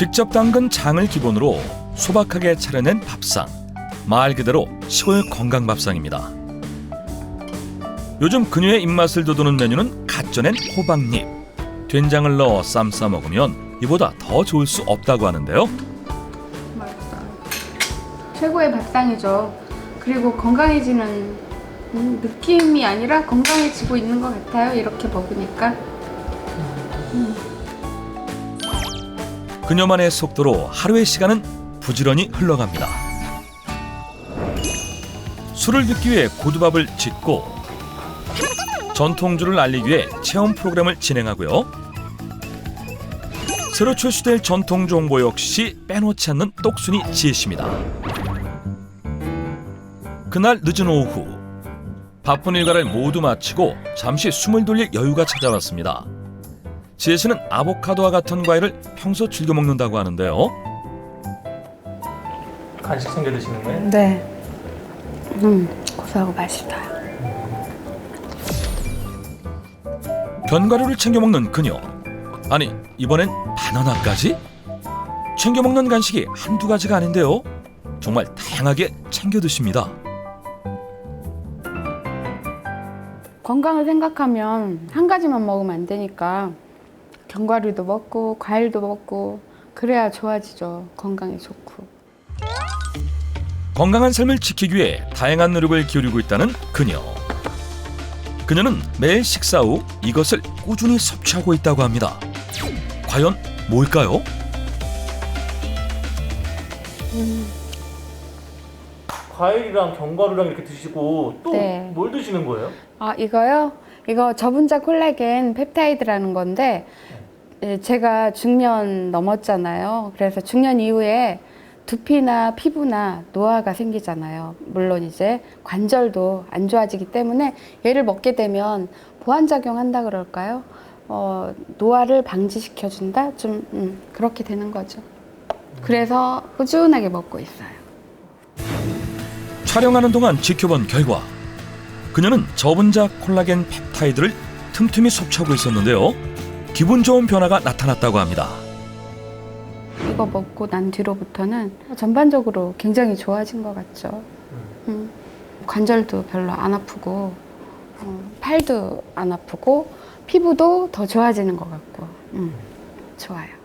직접 담근 장을 기본으로 소박하게 차려낸 밥상. 말 그대로 시골 건강 밥상입니다. 요즘 그녀의 입맛을 돋우는 메뉴는 갓 쪄낸 호박잎. 된장을 넣어 쌈 싸 먹으면 이보다 더 좋을 수 없다고 하는데요. 맛있어요. 최고의 밥상이죠. 그리고 건강해지는 음, 느낌이 아니라 건강해지고 있는 것 같아요. 이렇게 먹으니까. 그녀만의 속도로 하루의 시간은 부지런히 흘러갑니다. 술을 듣기 위해 고두밥을 짓고 전통주를 알리기 위해 체험 프로그램을 진행하고요. 새로 출시될 전통주 홍보 역시 빼놓지 않는 똑순이 지혜 씨입니다. 그날 늦은 오후 바쁜 일과를 모두 마치고 잠시 숨을 돌릴 여유가 찾아왔습니다. 지혜 씨는 아보카도와 같은 과일을 평소 즐겨 먹는다고 하는데요. 간식 챙겨 드시는 거예요? 네. 음, 고소하고 맛있어요. 견과류를 챙겨 먹는 그녀. 아니 이번엔 바나나까지? 챙겨 먹는 간식이 한두 가지가 아닌데요. 정말 다양하게 챙겨 드십니다. 건강을 생각하면 한 가지만 먹으면 안 되니까 견과류도 먹고 과일도 먹고 그래야 좋아지죠. 건강에 좋고. 건강한 삶을 지키기 위해 다양한 노력을 기울이고 있다는 그녀. 그녀는 매일 식사 후 이것을 꾸준히 섭취하고 있다고 합니다. 과연 뭘까요? 과일이랑 견과류랑 이렇게 드시고 또 네. 뭘 드시는 거예요? 아 이거요? 이거 저분자 콜라겐 펩타이드라는 건데 예, 제가 중년 넘었잖아요. 그래서 중년 이후에 두피나 피부나 노화가 생기잖아요. 물론 이제 관절도 안 좋아지기 때문에 얘를 먹게 되면 보완작용 한다 그럴까요? 어, 노화를 방지시켜준다? 좀 음, 그렇게 되는 거죠. 그래서 꾸준하게 먹고 있어요. 촬영하는 동안 지켜본 결과 그녀는 저분자 콜라겐 펩타이드를 틈틈이 섭취하고 있었는데요. 기분 좋은 변화가 나타났다고 합니다. 이거 먹고 난 뒤로부터는 전반적으로 굉장히 좋아진 것 같죠. 음. 관절도 별로 안 아프고, 어, 팔도 안 아프고, 피부도 더 좋아지는 것 같고, 음, 좋아요.